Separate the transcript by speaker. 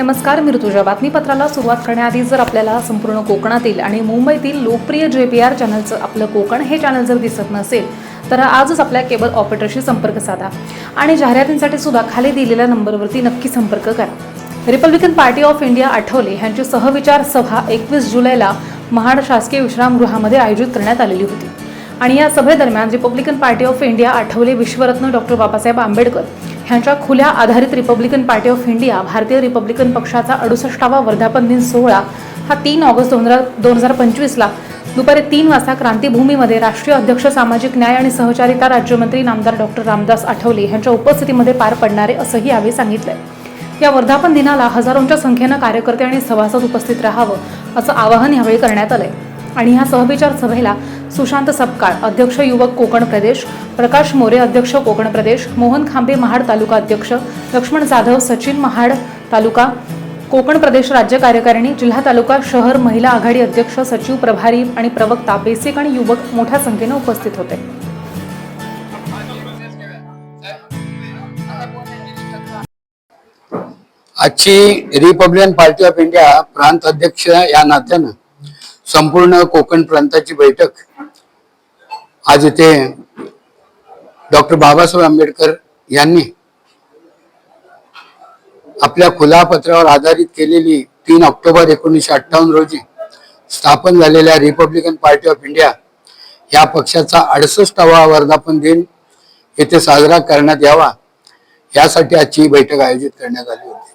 Speaker 1: नमस्कार मी ऋतुजा. बातमीपत्राला सुरुवात करण्याआधी जर आपल्याला संपूर्ण कोकणातील आणि मुंबईतील लोकप्रिय जे पी आर चॅनलचं आपलं कोकण हे चॅनल जर दिसत नसेल तर आजच आपल्या केबल ऑपरेटरशी संपर्क साधा आणि जाहिरातींसाठी सुद्धा खाली दिलेल्या नंबरवरती नक्की संपर्क करा. Republican party of India Athawale यांची सहविचार सभा एकवीस जुलैला महाड शासकीय विश्रामगृहामध्ये आयोजित करण्यात आलेली होती. आणि या सभेदरम्यान Republican party of India Athawale विश्वरत्न doctor Babasaheb Ambedkar ह्यांच्या खुल्या आधारित रिपब्लिकन पार्टी ऑफ इंडिया भारतीय रिपब्लिकन पक्षाचा अडुसष्टावा वर्धापन दिन सोहळा हा तीन ऑगस्ट दोन हजार दोन हजार पंचवीसला. दुपारी तीन वाजता क्रांतीभूमीमध्ये राष्ट्रीय अध्यक्ष सामाजिक न्याय आणि सहचारिता राज्यमंत्री नामदार डॉक्टर रामदास आठवले यांच्या उपस्थितीमध्ये पार पडणारे असंही यावेळी सांगितलंय. या वर्धापन दिनाला हजारोंच्या संख्येनं कार्यकर्ते आणि सभासद उपस्थित राहावं असं आवाहन यावेळी करण्यात आलंय. आणि ह्या सहविचार सभेला सुशांत सपकाळ अध्यक्ष युवक कोकण प्रदेश प्रकाश मोरे अध्यक्ष कोकण प्रदेश मोहन खांबे महाड तालुका अध्यक्ष लक्ष्मण जाधव सचिन महाड तालुका कोकण प्रदेश राज्य कार्यकारिणी जिल्हा तालुका शहर महिला आघाडी अध्यक्ष सचिव प्रभारी आणि प्रवक्ता बेसिक आणि युवक मोठ्या संख्येने उपस्थित होते.
Speaker 2: आजची रिपब्लिकन पार्टी ऑफ इंडिया प्रांत अध्यक्ष या नात्यानं संपूर्ण कोकण प्रांताची बैठक आज इथे डॉक्टर बाबासाहेब आंबेडकर यांनी आपल्या खुला पत्रावर आधारित केलेली तीन ऑक्टोबर एकोणीसशे अठ्ठावन्न रोजी स्थापन झालेल्या रिपब्लिकन पार्टी ऑफ इंडिया या पक्षाचा अडसष्टावा वर्धापन दिन येथे साजरा करण्यात यावा यासाठी आजची बैठक आयोजित करण्यात आली होती.